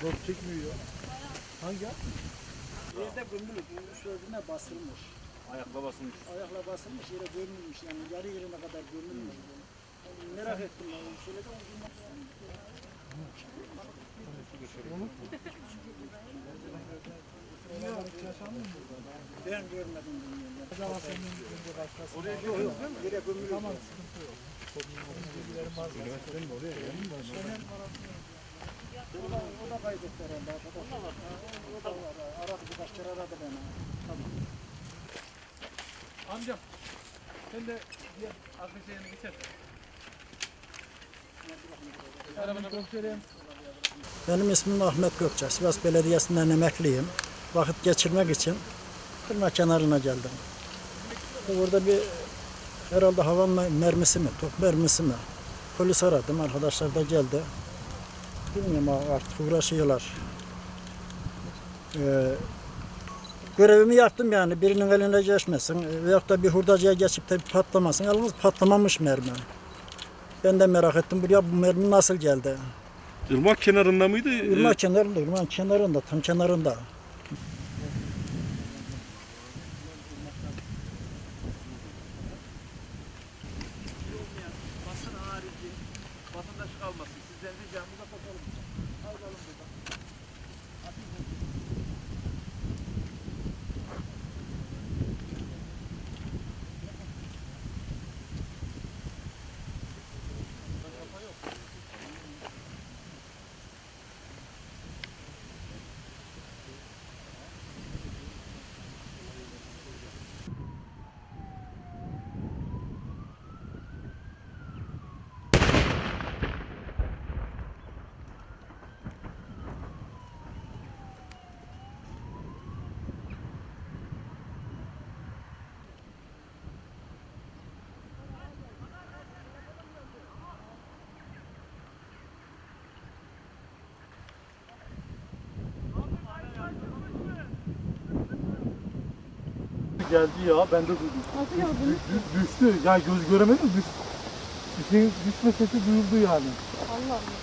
Zor çekmiyor ya. Hangi at? Yerde gömülü, sözüne basılmış. Ayakla basılmış. Ayakla basılmış, yere gömülmüş yani yarı yerine kadar gömülmüş. Yani merak ettim ben onu şöyle de uzun Ben görmedim başkası. Oraya yok yok, yere gömülü. Tamam sıkıntı yok. Bilgilerim var. Üniversitenin oraya gelin mi? O da, o da kaybetti herhalde arkadaş. Ha, O. Amcam sen de diğer arkadaşa yanına geçer. Benim ismim Ahmet Gökçe. Sivas Belediyesi'nden emekliyim. Vakit geçirmek için kırma kenarına geldim. Burada bir herhalde hava me- mermisi mi, top mermisi mi? Polis aradım, arkadaşlar da geldi. Bilmiyorum artık uğraşıyorlar. Ee, görevimi yaptım yani birinin eline geçmesin e, veyahut da bir hurdacıya geçip de patlamasın. Yalnız patlamamış mermi. Ben de merak ettim buraya bu mermi nasıl geldi? Irmak kenarında mıydı? Irmak kenarında, ırmak kenarında, tam kenarında. Vatandaş kalmasın. Sizden ricamız da geldi ya. Ben de duydum. Nasıl gördünüz? Dü- düştü. Ya göz göremedim. Düş düşme sesi duyuldu yani. Allah Allah.